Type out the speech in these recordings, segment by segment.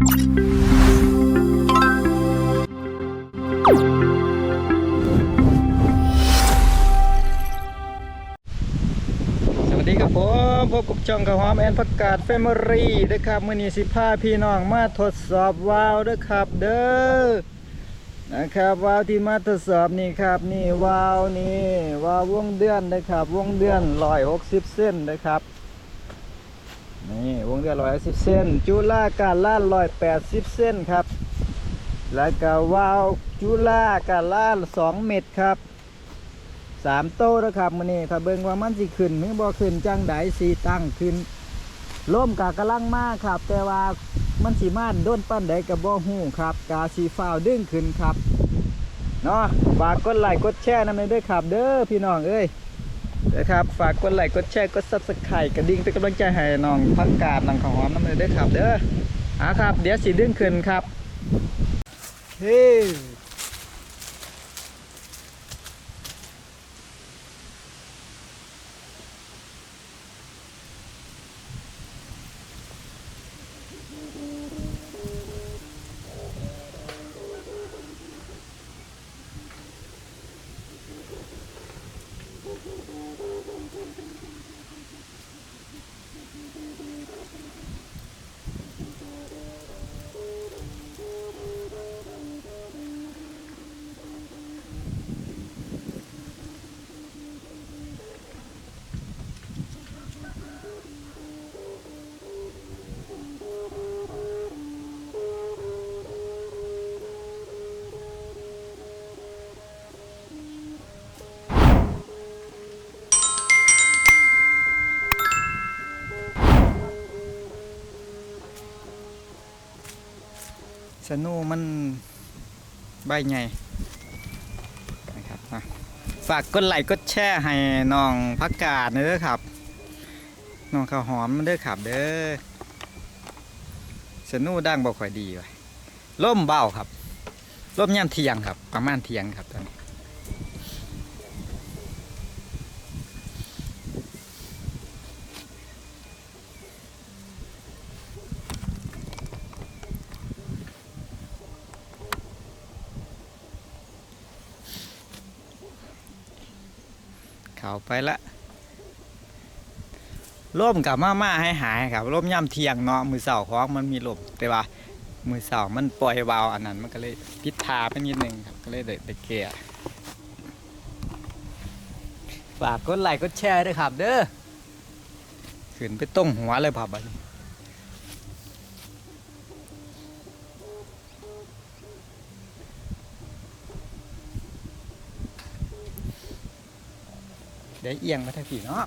สวัสดีครับผมพบกับช่องข้าวหอมแอนผักกาดแฟมิลี่นะครับมื่อนี้สิพาพี่น้องมาทดสอบวาล์วเด้อครับ เด้อนะครับวาล์วที่มาทดสอบนี่ครับ นี่วาล์วนี่วาล์ววงเดือนนะครับ วงเดือนร้อยหกสิบเส้นนะครับ นี่วงเดือนร้อยสิบเส้น จุฬาการล่านร้อยแปดสิบเส้นครับ แล้วก็วาวจุฬาการล่านสองเม็ดครับสามโต้นะครับมื้อนี้ถ้าเบิ่งว่ามันสิขึ้นหรือบ่ขึ้นจังใดสิตั้งขึ้นล่มกากำลังมากครับ แต่ว่ามันสิมาด้นปั้นใดก็บ่ฮู้ครับ กาสีฟ้าวดึงขึ้นครับเนาะฝากกดไลค์กดแชร์นำด้วยครับ เด้อพี่น้องเอ้ย นะครับ ฝากกดไลค์กดแชร์กดซับสไครต์กระดิ่งเป็นกำลังใจให้น้องพักกาดน้องของหอมน้ำเลยด้วยครับ เด้ออะครับ เดี๋ยวสีดึงขึ้นครับ เฮ้ สนูมันใบใหญ่นะครับฝากกดไลค์กดแชร์ให้น้องพักกาดเด้อครับน้องข้าวหอมเด้อครับเด้อสนูดังบ่ค่อยดีเลยล่มเบาครับล่มย่ำเทียงครับประมาณเทียงครับตอนนี้ เขาไปละล่มกับมาม่าให้หายครับล่มย่ำเทียงเนาะมือเสาของมันมีลมแต่ว่ามือเสามันปล่อยเบาอันนั้นมันก็เลยพิษทาไปนิดนึงครับก็เลยได้ได้แก่ฝากกดไลค์กดแชร์ด้วยครับ เด้อขึ้นไปต้งหัวเลยผับบัดนี้ เดี๋ยวเอียงมาทางผีเนาะ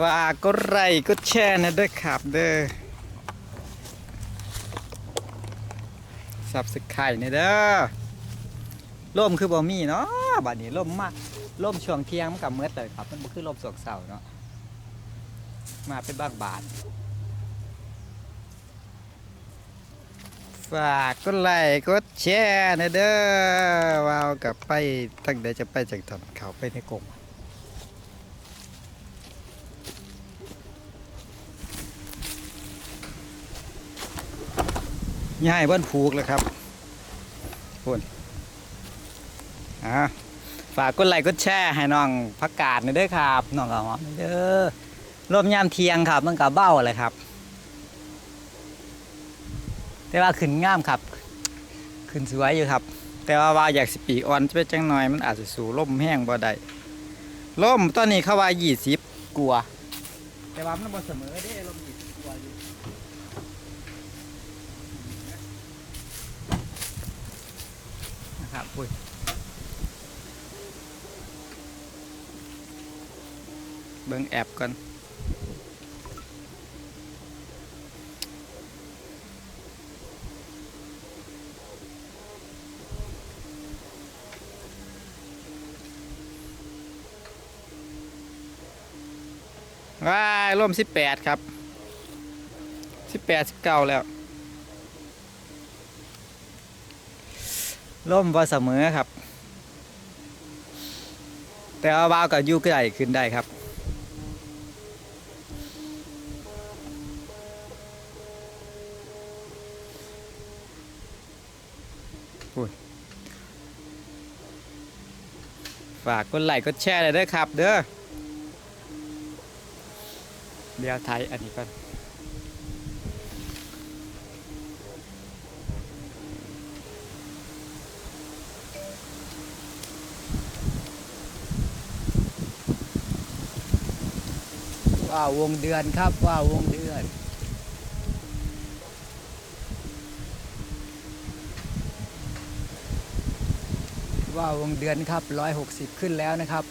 ฝากกดไลค์กดแชร์นะเด้อครับเด้อสับสกไข่นี่เด้อล่มคือบ่มีเนาะบัดนี้ล่มมากล่มช่วงเที่ยงมันกับเมื่อเลยครับ มันบ่คือล่มสวงเสาร์เนาะมาเป็นบางบาท ฝากกดไลค์กดแชร์นะเด้อว้าวกับไปตั้งแต่จะไปจากถนนเขาไปในกรมย่ายบ้นผูกแล้วครับพุ่นอ่าฝากกดไลค์กดแชร์ให้น้องพักกาดหน่อยเด้อครับน้องกหอมหน่อยเด้อร่มยามเทียงครับมันกับเบ้าเลยครับ แต่ว่าขึ้นงามครับ ขึ้นสวยอยู่ครับ แต่ว่าว่าอยากสิปีอ่อนจะเป็นจังหน่อยมันอาจจะสู่ล่มแห้งบ่ได้ล่มตอนนี้เขาว่ายี่สิบกลัว แต่ว่ามันบ่เสมอเด้ล่มยี่สิบกว่าอยู่นะครับอุ้ยเบิ่งแอปก่อน ว้ายร่มสิบแปดครับสิบแปดสิบเก้าแล้วร่มพอเสมอครับ แต่ว่าบาวกับยูก็ได้ขึ้นได้ครับฝากกดไลค์กดแชร์เลยเด้อครับ เด้อ เดียวไทยอันนี้ก่อนว่าวงเดือนครับว่าววงเดือนว่าวงเดือนครับร้อยหกสิบขึ้นแล้วนะครับ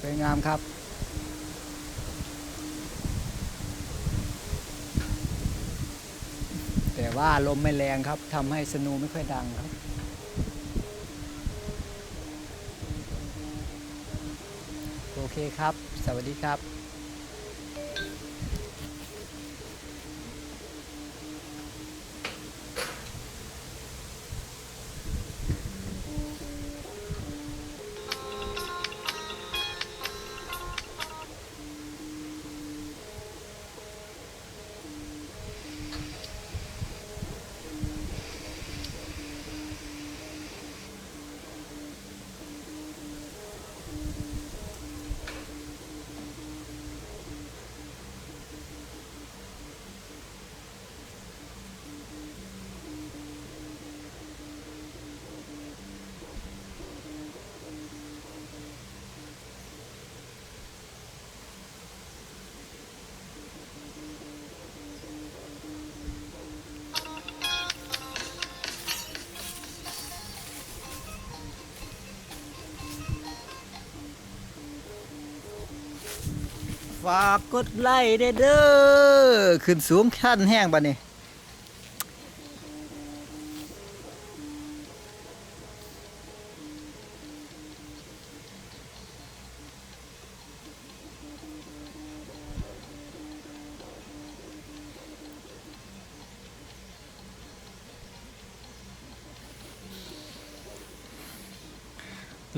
สวยงามครับ แต่ ว่าลมไม่แรงครับทำให้สนูไม่ค่อยดังครับ โอเคครับ สวัสดีครับ ฝากกดไลค์เด้อเด้อขึ้นสูงขั้นแห้งบ่นี่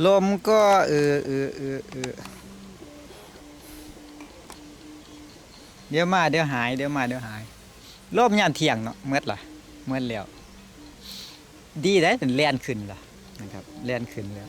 ลมก็เออเออเออเออ เดี๋ยวมาเดี๋ยวหายเดี๋ยวมาเดี๋ยวหายรอบยามเที่ยงเนาะเมื่อล่ะเมื่อแล้ว ดีได้แต่แล่นขึ้นล่ะนะครับแล่นขึ้นแล้ว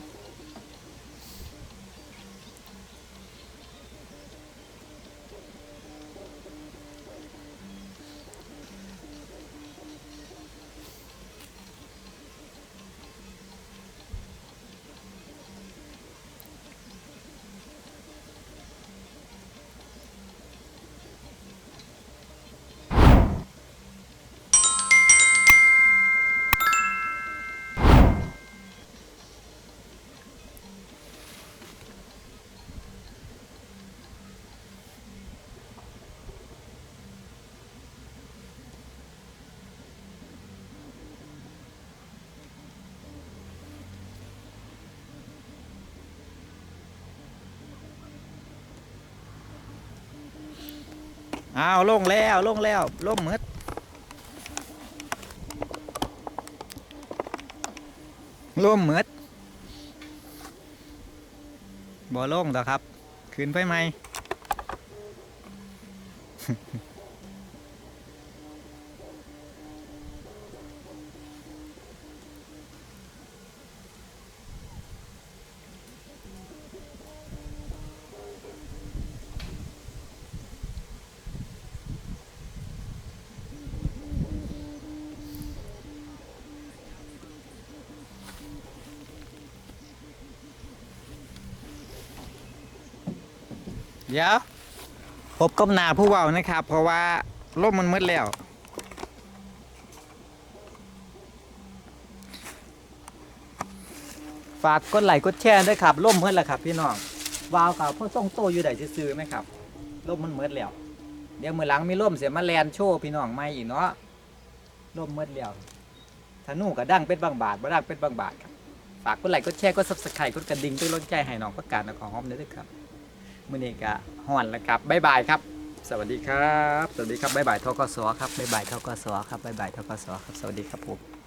อ้าวลงแล้วลงแล้วลงหมืดล่มหมืดบ่ลงดอครับ ขึ้นไปไหม เดี๋ยวพบกับหนาผู้เว้านะครับ เพราะว่าล่มมันมืดแล้ว ฝากกดไลค์กดแชร์ด้วยครับล่มมืดแล้วครับ พี่น้องวาวกับพ่อส่งโตอยู่ไหนซื้อไหมครับล่มมันมืดแล้ว เดี๋ยวมือหลังมีล่มเสียมาแลนโชว์พี่น้องไม่อีกเนาะล่มมืดแล้วถ้านู่ก็ดังเป็นบางบาทบ่ดั้งเป็นบางบาทครับฝากกดไลค์กดแชร์กดซับสไครต์กดกระดิ่งด้วยร้นใจให้น้องประกาศนะของหอมเด้อครับ มื่อนี้ก็ห่อนแล้วครับบ๊ายบายครับ สวัสดีครับ สวัสดีครับบ๊ายบายทกสครับบ๊ายบายทกสครับบ๊ายบายทกสครับ สวัสดีครับผม